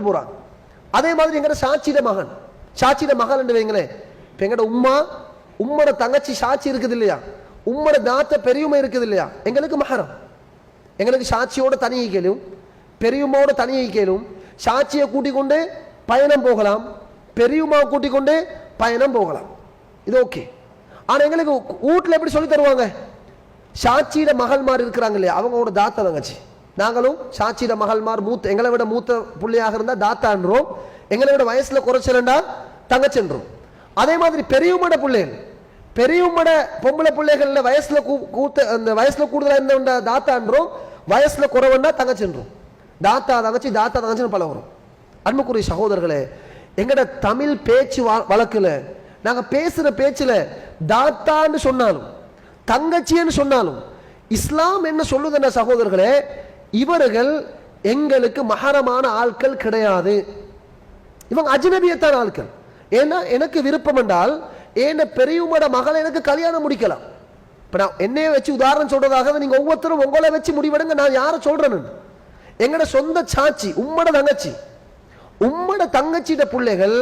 போறாங்க அதே மாதிரி எங்கட சாட்சியிட மகன். சாட்சியிட மகள் என்று வைங்களேன் இப்போ எங்கட உம்மா உம்மோட தங்கச்சி சாட்சி இருக்குது இல்லையா? உம்மோட தாத்த பெரியம்மா இருக்குது இல்லையா? எங்களுக்கு மகரம். எங்களுக்கு சாட்சியோட தனி ஈக்கலும் பெரியம்மாவோட தனி ஈக்கலும் சாட்சியை கூட்டிக் கொண்டு பயணம் போகலாம். பெரியம்மாவை கூட்டிக் கொண்டு பயணம் போகலாம். இது ஓகே. ஆனா எங்களுக்கு வீட்டில் எப்படி சொல்லி தருவாங்க? சாட்சியிட மாதிரி இருக்கிறாங்க இல்லையா? அவங்களோட தாத்தா தங்கச்சி. நாங்களும் சாட்சியிட மகள்மார் மூத்த எங்களை விட மூத்த பிள்ளையாக இருந்தால் தாத்தான்றோம். எங்களை விட வயசில் குறைச்சலண்டா தங்கச்சென்றோம். அதே மாதிரி பெரியவமோட பிள்ளைகள் பெரியவமோட பொம்பளை பிள்ளைகள்ல வயசில் கூ- கூத்த அந்த வயசில் கூடுதலாக இருந்தவண்ட தாத்தான்றோம். வயசில் குறவன்னா தங்கச்சென்றோம். தாத்தா தங்கச்சி தாத்தா தங்கச்சின்னு பல வரும். அன்புக்குரிய சகோதரர்களே எங்கட தமிழ் பேச்சு வழக்கில் நாங்கள் பேசுகிற பேச்சில் தாத்தான்னு சொன்னாலும் தங்கச்சின்னு சொன்னாலும் இஸ்லாம் என்ன சொல்லுதுன்னா சகோதரர்களே இவர்கள் எங்களுக்கு மகரமான ஆட்கள் கிடையாது. இவங்க அஜ்னபியத்தான ஆட்கள். ஏன்னா எனக்கு விருப்பம் என்றால் ஏன் பெரியவங்களோட மகளை எனக்கு கல்யாணம் முடிக்கலாம். இப்போ நான் என்னைய வச்சு உதாரணம் சொல்றதாக நீங்க ஒவ்வொருத்தரும் உங்களை வச்சு முடிவெடுங்க நான் யாரை சொல்றேன்னு. எங்கட சொந்த சாட்சி உம்மட தங்கச்சி. உம்மட தங்கச்சியிட பிள்ளைகள்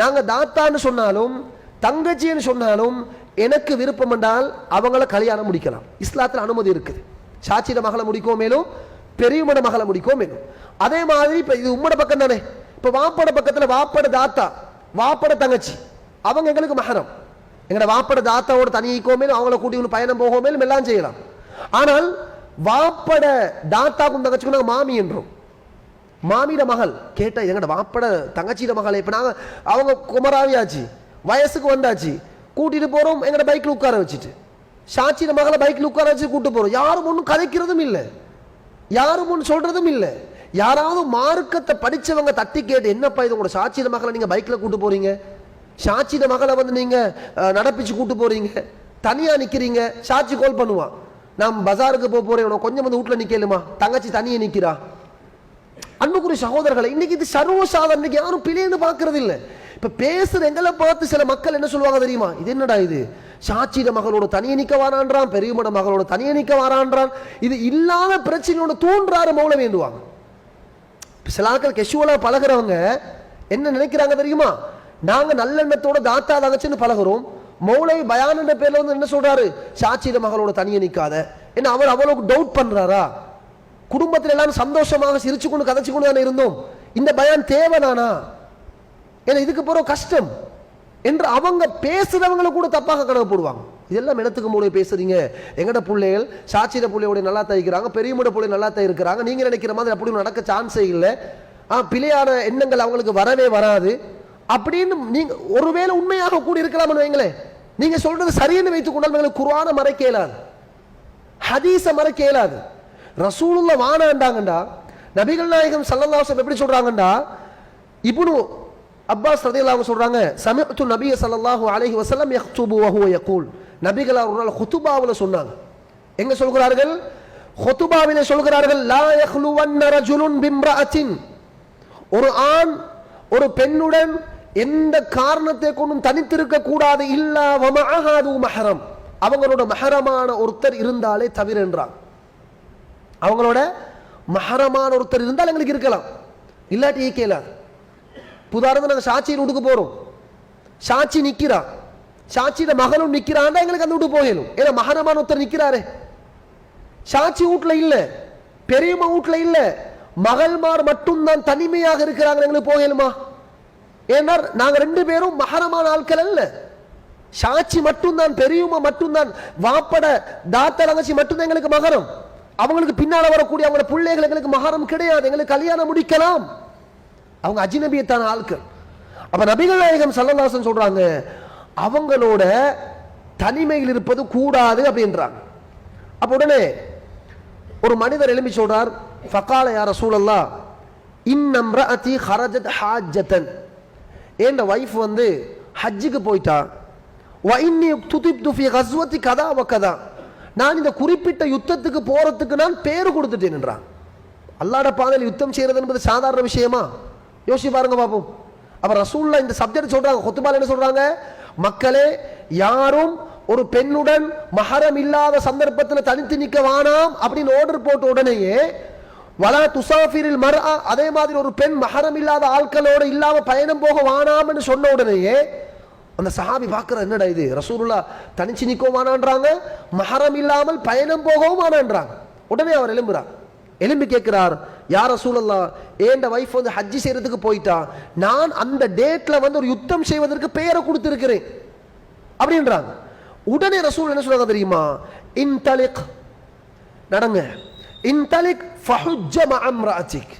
நாங்க தாத்தான்னு சொன்னாலும் தங்கச்சின்னு சொன்னாலும் எனக்கு விருப்பம் என்றால் அவங்கள கல்யாணம் முடிக்கலாம். இஸ்லாத்துல அனுமதி இருக்குது. சாட்சியிட மகளை முடிக்கோ மேலும் பெரியமட மகளை முடிக்கோ மேலும் அதே மாதிரி இப்போ இது உம்மட பக்கம் தானே? இப்போ வாப்பட பக்கத்தில் வாப்பட தாத்தா வாப்பட தங்கச்சி அவங்க எங்களுக்கு மகரம். எங்களோட வாப்பட தாத்தாவோட தனிக்கோமே அவங்கள கூட்டி கொண்டு பயணம் போகோமே எல்லாம் செய்யலாம். ஆனால் வாப்பட தாத்தாக்கும் தங்கச்சிக்கும் நாங்கள் மாமி என்றோம். மாமியிட மகள் கேட்ட எங்கட வாப்பட தங்கச்சியிட மகள் இப்போ நாங்கள் அவங்க குமராவியாச்சு வயசுக்கு வந்தாச்சு கூட்டிட்டு போகிறோம் எங்களோட பைக்கில் உட்கார வச்சுட்டு. சாட்சியிட மகளை பைக்கில் உட்கார வச்சு கூப்பிட்டு போகிறோம் யாரும் ஒன்றும் கதைக்கிறதும் இல்லை. யாரும் ஒன்று சொல்றதும் இல்லை. யாராவது மார்க்கத்தை படிச்சவங்க தட்டி கேட்டு என்னப்பா இது உங்களோட சாட்சித மகளை நீங்கள் பைக்கில் கூட்டு போறீங்க? சாட்சித மகளை வந்து நீங்கள் நடப்பிச்சு கூட்டு போறீங்க? தனியாக நிற்கிறீங்க சாட்சி கால் பண்ணுவான். நான் பஜாருக்கு போக போறேன். உனக்கு கொஞ்சம் வந்து வீட்டில் நிற்கலுமா தங்கச்சி தனியே நிற்கிறா அன்புக்குரிய சகோதரர்களை இன்னைக்கு இது சர்வசாதாரண இன்னைக்கு யாரும் பிழைன்னு பார்க்கறது இல்லை இப்ப பேசுற எங்களை பார்த்து சில மக்கள் என்ன சொல்லுவாங்க தெரியுமா? இது என்னடா இது? சாட்சியிட மகளோட தனிய நிக்க வாரான்றான் பெரியமட மகளோட தனிய நிக்க வாரான்றான். இது இல்லாத பிரச்சனையோட தூண்டுறாரு மௌல வேண்டுவாங்க சில ஆட்கள் கெஷுவலா பழகுறவங்க என்ன நினைக்கிறாங்க தெரியுமா? நாங்க நல்லெண்ணத்தோட தாத்தா தங்கச்சின்னு பழகுறோம். மௌலை பயான் பேர்ல வந்து என்ன சொல்றாரு? சாட்சியிட மகளோட தனியே நிக்காத. என்ன அவர் அவ்வளவுக்கு டவுட் பண்றாரா? குடும்பத்தில் எல்லாரும் சந்தோஷமாக சிரிச்சு கொண்டு கதைச்சு கொண்டு தானே இருந்தோம். இந்த பயான் தேவைதானா ஏன்னா இதுக்கு போகிற கஷ்டம். என்று அவங்க பேசுறவங்களை கூட தப்பாக கணக்கு போடுவாங்க. இதெல்லாம் இடத்துக்கு மூலம் பேசுறீங்க. எங்கட பிள்ளைகள் சாட்சியிட பிள்ளையோட நல்லா தைக்கிறாங்க பெரியமுட பிள்ளை நல்லா தான் நீங்கள் நீங்க நினைக்கிற மாதிரி அப்படி நடக்க சான்ஸே இல்லை. ஆ பிழையான எண்ணங்கள் அவங்களுக்கு வரவே வராது. அப்படின்னு நீங்க ஒருவேளை உண்மையாக கூட இருக்கலாம்னு வைங்களேன். நீங்க சொல்றது சரின்னு வைத்துக் கொண்டால் எங்களுக்கு குர்ஆனை மறைக்க இயலாது. ஹதீஸ மறைக்க இயலாது. ரசூலுல்ல வானாண்டாங்கண்டா நபிகள் நாயகம் சல்லல்லாசம் எப்படி சொல்றாங்கண்டா இப்னு அப்பாஸ் ரலியல்லாஹு அவங்க சொல்றாங்க சமிஅத்து நபிய சல்லாஹூ அலஹி வசலம் யக்துபு வஹுவ யக்கூல் யகூல். நபிகள் ஒரு நாள் ஹுத்துபாவில் சொன்னாங்க. எங்க சொல்கிறார்கள்? ஹுதுபாவிலே சொல்கிறார்கள் லா யஹ்லுவன்ன ரஜுலுன் பிம்ரஅத்தின். ஒரு ஆண் ஒரு பெண்ணுடன் எந்த காரணத்தை கொண்டும் தனித்திருக்க கூடாது இல்லா வமஹாது மஹரம். அவங்களோட மஹரமான ஒருத்தர் இருந்தாலே தவிர என்றான். அவங்களோட மஹரமான ஒருத்தர் இருந்தால் எங்களுக்கு இருக்கலாம். இல்லாட்டி ஈக்கலாது உதாரணம் நாங்கள் சாட்சியின் வீட்டுக்கு போகிறோம் சாட்சி நிக்கிறா. சாட்சியோட மகனும் நிக்கிறான்னா எங்களுக்கு அந்த வீட்டு போகணும். ஏன்னா மகனமான ஒருத்தர் நிக்கிறாரே. சாட்சி வீட்டில் இல்லை. பெரியம்மா வீட்டில் இல்லை. மகள்மார் மட்டும்தான் தனிமையாக இருக்கிறாங்க எங்களுக்கு போகணுமா? ஏன்னா நாங்கள் ரெண்டு பேரும் மகனமான ஆட்கள் அல்ல. சாட்சி மட்டும்தான் பெரியம்மா மட்டும்தான் வாப்பட தாத்தா தங்கச்சி மட்டும்தான் எங்களுக்கு மகரம். அவங்களுக்கு பின்னால் வரக்கூடிய அவங்களோட பிள்ளைகள் எங்களுக்கு மகரம் கிடையாது. எங்களுக்கு கல்யாணம் முடிக்கலாம். அவங்க அஜினபியத்தான ஆட்கள் அப்போ நபிகள் நாயகம் சல்லல்லாசன் சொல்கிறாங்க அவங்களோட தனிமையில் இருப்பது கூடாது அப்படின்றாங்க. அப்போ உடனே ஒரு மனிதர் எழுப்பி சொல்கிறார் ஃபக்கால யார சூழல்லா இன்னம்ரஅதி ஹரஜத் ஹாஜத்தன் என் வைஃப் வந்து ஹஜ்ஜுக்கு போயிட்டா? வைன்னி துதிப் துஃபி ஹஸ்வத்தி கஸ்வத்தி கதா வ கதா. நான் இந்த குறிப்பிட்ட யுத்தத்துக்கு போகிறதுக்கு நான் பேர் கொடுத்துட்டேன்ன்றான் அல்லாட பாதையில் யுத்தம் செய்கிறது என்பது சாதாரண விஷயமா? யோசிச்சு பாருங்க பாப்போம். அப்ப ரசூல்லா இந்த சப்ஜெக்ட் சொல்றாங்க கொத்துபால் என்ன சொல்றாங்க? மக்களே யாரும் ஒரு பெண்ணுடன் மகரம் இல்லாத சந்தர்ப்பத்தில் தனித்து நிற்க வானாம் அப்படின்னு ஆர்டர் போட்ட உடனேயே வலா துசாஃபிரில் மர் அதே மாதிரி ஒரு பெண் மகரம் இல்லாத ஆட்களோட இல்லாமல் பயணம் போக வானாம்னு சொன்ன உடனேயே அந்த சஹாபி பார்க்குற என்னடா இது? ரசூலுல்லா தனிச்சு நிற்கவும் வானான்றாங்க மஹரம் இல்லாமல் பயணம் போகவும் வானான்றாங்க. உடனே அவர் எழும்புறாங்க எலும்பி கேட்கிறார் யார சூழல்லா ஏண்ட வைஃப் வந்து ஹஜ்ஜி செய்யறதுக்கு போயிட்டா? நான் அந்த டேட்ல வந்து ஒரு யுத்தம் செய்வதற்கு பெயரை கொடுத்திருக்கிறேன். அப்படின்றாங்க. உடனே ரசூல் என்ன சொல்றாங்க தெரியுமா? இன்தலிக் நடங்க. இன்தலிக் ஃபஹுஜ்ஜ மஅம்ராஅத்திக்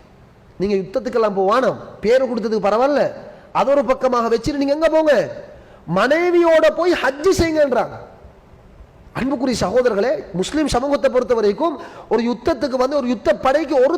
நீங்க யுத்தத்துக்கெல்லாம் போவானம் பேர் கொடுத்ததுக்கு பரவாயில்ல. அது ஒரு பக்கமாக வச்சுட்டு நீங்க எங்க போங்க? மனைவியோட போய் ஹஜ்ஜி செய்யுங்கன்றாங்க அன்புக்குரிய சகோதரர்களே முஸ்லிம் சமூகத்தை பொறுத்த வரைக்கும் ஒரு யுத்தத்துக்கு வந்து ஒரு யுத்த படைக்கு ஒரு